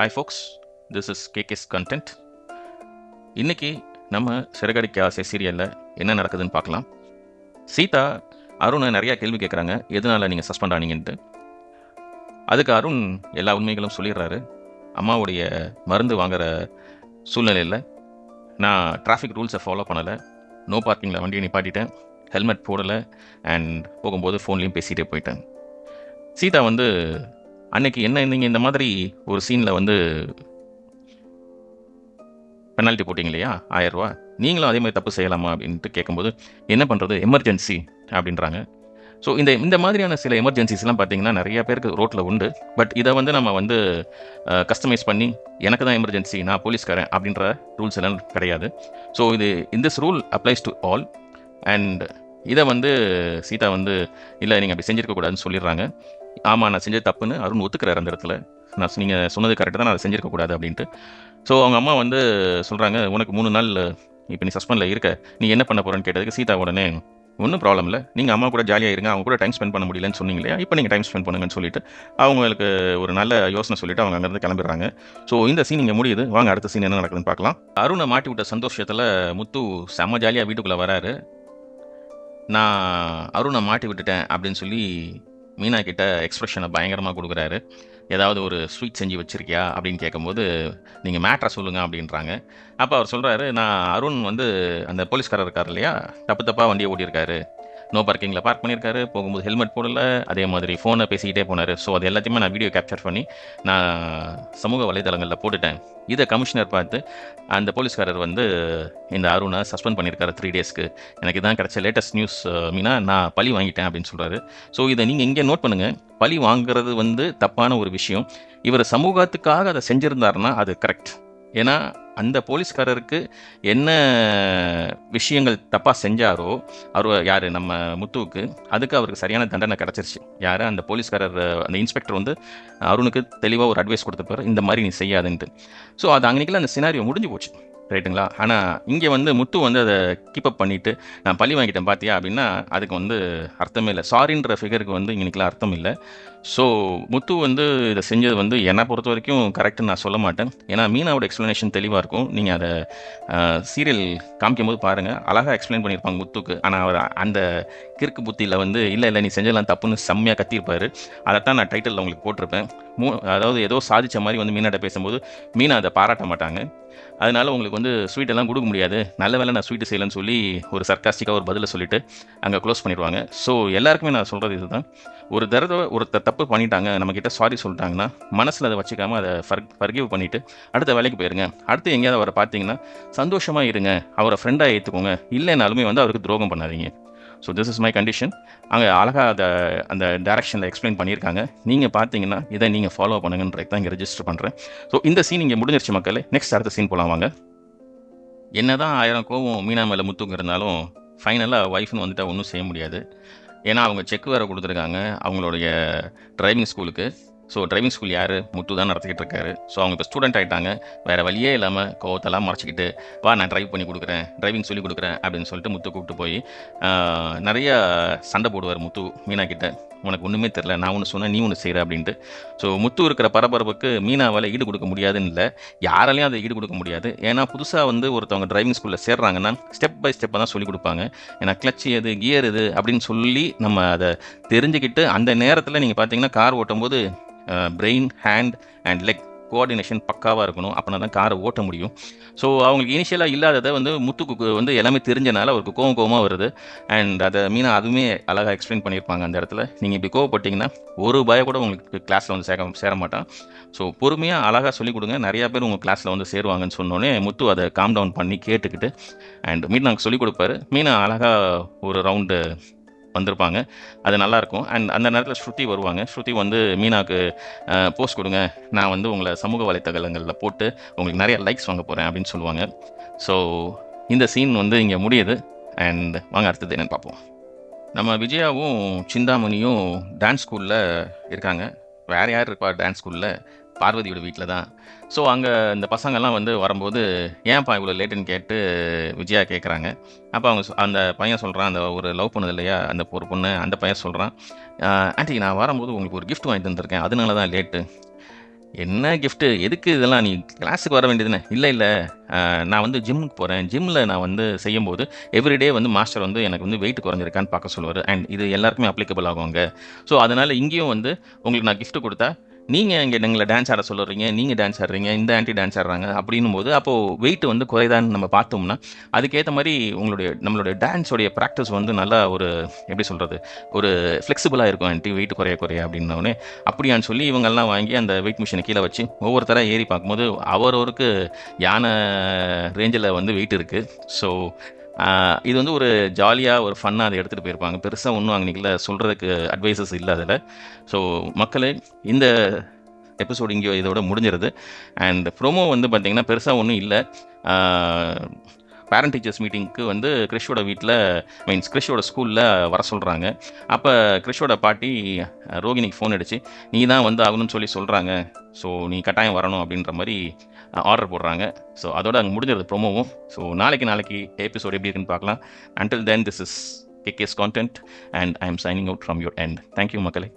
Hi folks this is KKS content இன்றைக்கி நம்ம சிறகடிக்க ஆசை சீரியலில் என்ன நடக்குதுன்னு பார்க்கலாம். சீதா அருணை நிறையா கேள்வி கேட்குறாங்க எதனால் நீங்கள் சஸ்பெண்ட் ஆனீங்கன்ட்டு. அதுக்கு அருண் எல்லா உண்மைகளும் சொல்லிடுறாரு. அம்மாவுடைய மருந்து வாங்குகிற சூழ்நிலையில் நான் டிராஃபிக் ரூல்ஸை ஃபாலோ பண்ணலை. நோ பார்க்கிங்கில் வண்டியை நிப்பாட்டிட்டேன். ஹெல்மெட் போடலை. அண்ட் போகும்போது ஃபோன்லேயும் பேசிகிட்டே போயிட்டேன். சீதா வந்து அன்னைக்கு என்ன நீங்கள் இந்த மாதிரி ஒரு சீனில் வந்து பெனால்ட்டி போட்டிங்க இல்லையா ஆயிரம் ரூபா நீங்களும் அதே மாதிரி தப்பு செய்யலாமா அப்படின்ட்டு கேட்கும்போது என்ன பண்ணுறது எமர்ஜென்சி அப்படின்றாங்க. ஸோ இந்த இந்த மாதிரியான சில எமர்ஜென்சிஸ்லாம் பார்த்தீங்கன்னா நிறைய பேருக்கு ரோட்டில் உண்டு. பட் இதை வந்து நம்ம வந்து கஸ்டமைஸ் பண்ணி எனக்கு தான் எமர்ஜென்சி நான் போலீஸ்காரன் அப்படின்ற ரூல்ஸ் எல்லாம் கிடையாது. ஸோ இது in this rule applies to all and இதை வந்து சீதா வந்து இல்லை நீங்கள் அப்படி செஞ்சுருக்கக்கூடாதுன்னு சொல்லிடுறாங்க. ஆமாம் நான் செஞ்சது தப்புன்னு அருண் ஒத்துக்கிறார் அந்த இடத்துல. நான் நீங்கள் சொன்னது கரெக்டாக தான் நான் அதை செஞ்சிருக்க கூடாது அப்படின்ட்டு. ஸோ அவங்க அம்மா வந்து சொல்கிறாங்க உனக்கு மூணு நாள் இப்போ நீ சஸ்பெண்டில் இருக்க நீ என்ன பண்ண போகிறேன்னு கேட்டதுக்கு சீதா உடனே ஒன்றும் ப்ராப்ளம் இல்லை நீங்கள் அம்மா கூட ஜாலியாக இருங்க அவங்க கூட டைம் ஸ்பெண்ட் பண்ண முடியலன்னு சொன்னீங்களே இப்போ நீங்கள் டைம் ஸ்பெண்ட் பண்ணுங்கன்னு சொல்லிட்டு அவங்களுக்கு ஒரு நல்ல யோசனை சொல்லிட்டு அவங்க அங்கேருந்து கிளம்பிடுறாங்க. ஸோ இந்த சீன் இங்கே முடியுது. வாங்க அடுத்த சீன் என்ன நடக்குதுன்னு பார்க்கலாம். அருணை மாட்டி விட்ட சந்தோஷத்தில் முத்து செம்ம ஜாலியாக வீட்டுக்குள்ளே வராரு. நான் அருணை மாட்டி விட்டுட்டேன் அப்படின்னு சொல்லி மீனா கிட்ட எக்ஸ்பிரஷனை பயங்கரமாக கொடுக்குறாரு. ஏதாவது ஒரு ஸ்வீட் செஞ்சு வச்சுருக்கியா? அப்படின்னு கேட்கும்போது நீங்கள் மேட்ரை சொல்லுங்கள் அப்படின்றாங்க. அப்போ அவர் சொல்கிறாரு நான் அருண் வந்து அந்த போலீஸ்காரர் இருக்கார் இல்லையா? தப்பு தப்பாக வண்டியை ஓட்டியிருக்காரு. நோ பார்க்கிங்கில் பார்க் பண்ணியிருக்காரு. போகும்போது ஹெல்மெட் போடல. அதே மாதிரி ஃபோனை பேசிக்கிட்டே போனார். ஸோ அது எல்லாத்தையுமே நான் வீடியோ கேப்சர் பண்ணி நான் சமூக வலைதளங்களில் போட்டுட்டேன். இதை கமிஷனர் பார்த்து அந்த போலீஸ்காரர் வந்து இந்த அருணை சஸ்பெண்ட் பண்ணியிருக்காரு த்ரீ டேஸ்க்கு எனக்கு இதான் கிடச்ச லேட்டஸ்ட் நியூஸ் மீனா நான் பழி வாங்கிட்டேன் அப்படின்னு சொல்கிறாரு ஸோ இதை நீங்கள் இங்கே நோட் பண்ணுங்கள் பழி வாங்குறது வந்து தப்பான ஒரு விஷயம். இவர் சமூகத்துக்காக அதை செஞ்சுருந்தாருன்னா அது கரெக்ட் ஏன்னா அந்த போலீஸ்காரருக்கு என்ன விஷயங்கள் தப்பாக செஞ்சாரோ அவர் யார் நம்ம முத்துவுக்கு அதுக்கு அவருக்கு சரியான தண்டனை கிடச்சிருச்சு. யார்? அந்த போலீஸ்காரர் அந்த இன்ஸ்பெக்டர் வந்து அருணுக்கு தெளிவாக ஒரு அட்வைஸ் கொடுத்தப்பாரு இந்த மாதிரி நீ செய்யாதுன்ட்டு. ஸோ அது அன்றைக்கில் அந்த சினாரியோ முடிஞ்சு போச்சு. ரைட்டுங்களா? ஆனால் இங்கே வந்து முத்து வந்து அதை கீப்அப் பண்ணிவிட்டு நான் பழி வாங்கிட்டேன் பார்த்தியா அப்படின்னா அதுக்கு வந்து அர்த்தமே இல்லை. சாரின்ற ஃபிகருக்கு வந்து இன்னைக்கெலாம் அர்த்தம் இல்லை. ஸோ முத்து வந்து இதை செஞ்சது வந்து என்னை பொறுத்த வரைக்கும் கரெக்டுன்னு நான் சொல்ல மாட்டேன். ஏன்னா மீனாவோட எக்ஸ்ப்ளனேஷன் தெளிவாக இருக்கும். நீங்கள் அதை சீரியல் காமிக்கும் போது பாருங்கள் அழகாக எக்ஸ்பிளைன் பண்ணியிருப்பாங்க முத்துக்கு. ஆனால் அவர் அந்த கிறுக்கு புத்தியில் வந்து இல்லை இல்லை நீ செஞ்சலாம் தப்புன்னு செம்மையாக கத்தியிருப்பார் அதைத்தான் நான் டைட்டிலில் உங்களுக்கு போட்டிருப்பேன். மூ அதாவது ஏதோ சாதித்த மாதிரி வந்து மீனாட்ட பேசும்போது மீனா அதை பாராட்ட மாட்டாங்க. அதனால் உங்களுக்கு வந்து வந்து ஸ்வீட்டெல்லாம் கொடுக்க முடியாது. நல்ல வேலை நான் ஸ்வீட்டு செய்யலைன்னு சொல்லி ஒரு சர்க்காஸ்டிக்காக ஒரு பதிலை சொல்லிவிட்டு அங்கே க்ளோஸ் பண்ணிடுவாங்க. ஸோ எல்லாருக்குமே நான் சொல்கிறது இதுதான். ஒரு தடவை ஒரு தப்பு பண்ணிட்டாங்க நம்மக்கிட்ட சாரி சொல்லிட்டாங்கன்னா மனசில் அதை வச்சுக்காமல் அதை ஃபர் ஃபர்கிவ் பண்ணிவிட்டு அடுத்த வேலைக்கு போயிருங்க. அடுத்து எங்கேயாவது அவரை பார்த்தீங்கன்னா சந்தோஷமாக இருங்க. அவரை ஃப்ரெண்டாக ஏற்றுக்கோங்க இல்லைனாலுமே வந்து அவருக்கு துரோகம் பண்ணாதீங்க. So this is my condition அங்கே அழகாக அதை அந்த டேரக்ஷனில் எக்ஸ்பிளைன் பண்ணியிருக்காங்க. நீங்கள் பார்த்தீங்கன்னா இதை நீங்கள் ஃபாலோ பண்ணுங்கன்றது தான் இங்கே ரெஜிஸ்டர் பண்ணுறேன் ஸோ இந்த சீன் இங்கே முடிஞ்சிருச்சு மக்களே. நெக்ஸ்ட் அடுத்த சீன் போகலாம் வாங்க. என்ன தான் ஆயிரம் கோவம் மீனா மேலே முத்துங்க இருந்தாலும் ஃபைனலாக ஒய்ஃப்னு வந்துட்டால் ஒன்றும் செய்ய முடியாது. ஏன்னா அவங்க செக் வேறு கொடுத்துருக்காங்க அவங்களுடைய டிரைவிங் ஸ்கூலுக்கு ஸோ டிரைவிங் ஸ்கூல் யார்? முத்து தான் நடத்திக்கிட்டு இருக்காரு. ஸோ அவங்க இப்போ ஸ்டூடெண்ட் ஆகிட்டாங்க வேறு வழியே இல்லாமல் கோவத்தெல்லாம் மறைச்சிக்கிட்டு வா நான் ட்ரைவ் பண்ணி கொடுக்குறேன். டிரைவிங் சொல்லி கொடுக்குறேன். அப்படின்னு சொல்லிட்டு முத்து கூப்பிட்டு போய் நிறைய சண்டை போடுவார் முத்து மீனா கிட்ட. உனக்கு ஒன்றுமே தெரில நான் ஒன்று சொன்னேன் நீ ஒன்று செய்கிற அப்படின்ட்டு. ஸோ முத்து இருக்கிற பரபரப்புக்கு மீனாவால் ஈடு கொடுக்க முடியாதுன்னு இல்லை. யாராலையும் அதை ஈடு கொடுக்க முடியாது. ஏன்னா புதுசாக வந்து ஒருத்தவங்க டிரைவிங் ஸ்கூலில் சேர்றாங்கன்னா ஸ்டெப் பை ஸ்டெப்பாக தான் சொல்லிக் கொடுப்பாங்க. ஏன்னா கிளச் எது கியர் எது அப்படின்னு சொல்லி நம்ம அதை தெரிஞ்சுக்கிட்டு அந்த நேரத்தில் நீங்கள் பார்த்தீங்கன்னா கார் ஓட்டும்போது brain hand and leg coordination பக்காவாக இருக்கணும். அப்படின்னா தான் காரை ஓட்ட முடியும். ஸோ அவங்களுக்கு இனிஷியலாக இல்லாததை வந்து முத்துக்கு வந்து எல்லாமே தெரிஞ்சனால அவருக்கு கோவம் கோவமாக வருது. அண்ட் அதை மீனா அதுவுமே அழகாக எக்ஸ்பிளைன் பண்ணியிருப்பாங்க அந்த இடத்துல. நீங்கள் இப்படி கோவப்பட்டிங்கன்னா ஒரு பய கூட உங்களுக்கு கிளாஸில் வந்து சேர சேர மாட்டான் ஸோ பொறுமையாக அழகாக சொல்லிக் கொடுங்க. நிறையா பேர் உங்கள் கிளாஸில் வந்து சேருவாங்கன்னு சொன்னோன்னே முத்து அதை காம் டவுன் பண்ணி கேட்டுக்கிட்டு அண்ட் மீனாக்கு சொல்லிக் கொடுப்பாரு. மீனா அழகாக ஒரு ரவுண்டு வந்திருப்பாங்க. அது நல்லாயிருக்கும் அண்ட் அந்த நேரத்தில் ஸ்ருதி வருவாங்க. ஸ்ருதி வந்து மீனாக்கு போஸ்ட் கொடுங்க. நான் வந்து உங்களை சமூக வலைத்தளங்களில் போட்டு உங்களுக்கு நிறைய லைக்ஸ் வாங்க போகிறேன் அப்படின்னு சொல்லுவாங்க. ஸோ இந்த சீன் வந்து இங்கே முடியுது. அண்ட் வாங்க அடுத்தது என்னென்னு பார்ப்போம். நம்ம விஜயாவும் சிந்தாமணியும் டான்ஸ் ஸ்கூலில் இருக்காங்க. வேறு யார் இருப்பா டான்ஸ் ஸ்கூலில் பார்வதியோட வீட்டில் தான். ஸோ அங்கே இந்த பசங்கள்லாம் வந்து வரும்போது ஏன்ப்பா இவ்வளோ லேட்டுன்னு கேட்டு விஜயா கேட்குறாங்க அப்போ அவங்க சொ- அந்த பையன் சொல்கிறான் அந்த ஒரு லவ் பண்ணது இல்லையா அந்த ஒரு பொண்ணு அந்த பையன் சொல்கிறான் ஆண்டி நான் வரும்போது உங்களுக்கு ஒரு கிஃப்ட் வாங்கி வந்திருக்கேன் அதனால தான் லேட்டு என்ன கிஃப்ட்டு எதுக்கு இதெல்லாம்? நீ கிளாஸுக்கு வர வேண்டியதுன்னு இல்லை இல்லை. நான் வந்து ஜிம்முக்கு போகிறேன் ஜிம்மில் நான் வந்து செய்யும்போது எவ்ரிடே வந்து மாஸ்டர் வந்து எனக்கு வந்து வெயிட் குறைஞ்சிருக்கான்னு பார்க்க சொல்லுவார். அண்ட் இது எல்லாருக்குமே அப்ளிகபிள் ஆகுங்க. ஸோ அதனால் இங்கேயும் வந்து உங்களுக்கு நான் கிஃப்ட்டு கொடுத்தா நீங்கள் இங்கே எங்களை டான்ஸ் ஆட சொல்லுறீங்க நீங்கள் டான்ஸ் ஆடுறீங்க இந்த ஆன்ட்டி டான்ஸ் ஆடுறாங்க அப்படின்னும் போது அப்போது வெயிட் வந்து குறைதான்னு நம்ம பார்த்தோம்னா அதுக்கேற்ற மாதிரி உங்களுடைய நம்மளுடைய டான்ஸோடைய ப்ராக்டிஸ் வந்து நல்லா ஒரு எப்படி சொல்கிறது ஒரு ஃப்ளெக்சிபிளாக இருக்கும் ஆன்ட்டி வெயிட் குறைய குறைய அப்படின்னோடனே அப்படியான்னு சொல்லி இவங்கெல்லாம் வாங்கி அந்த வெயிட் மிஷினை கீழே வச்சு ஒவ்வொருத்தராக ஏறி பார்க்கும்போது அவரவருக்கு யானை ரேஞ்சில் வந்து வெயிட் இருக்குது ஸோ இது வந்து ஒரு ஜாலியாக ஒரு ஃபன்னாக அதை எடுத்துகிட்டு போயிருப்பாங்க. பெருசாக ஒன்றும் அங்கே சொல்கிறதுக்கு அட்வைசஸ் இல்லை அதில். ஸோ மக்களே இந்த எபிசோடு இங்கே இதோட முடிஞ்சிருது. அண்ட் ப்ரோமோ வந்து பார்த்திங்கன்னா பெருசாக ஒன்றும் இல்லை. பேரண்ட் டீச்சர்ஸ் மீட்டிங்க்கு வந்து கிறிஷோட வீட்டில் மீன்ஸ் கிறிஷோட ஸ்கூலில் வர சொல்கிறாங்க அப்போ கிறிஷோட பாட்டி ரோகிணிக்கு ஃபோன் அடிச்சு நீ தான் வந்து ஆகணும்னு சொல்லி சொல்கிறாங்க ஸோ நீ கட்டாயம் வரணும் அப்படின்ற மாதிரி ஆர்டர் போடுறாங்க. ஸோ அதோட அங்கே முடிஞ்சிருது ப்ரொமோவும் ஸோ நாளைக்கு நாளைக்கு எபிசோட் எப்படி இருக்குன்னு பார்க்கலாம். Until then this is KKS content and I am signing out from your end thank you மக்களே.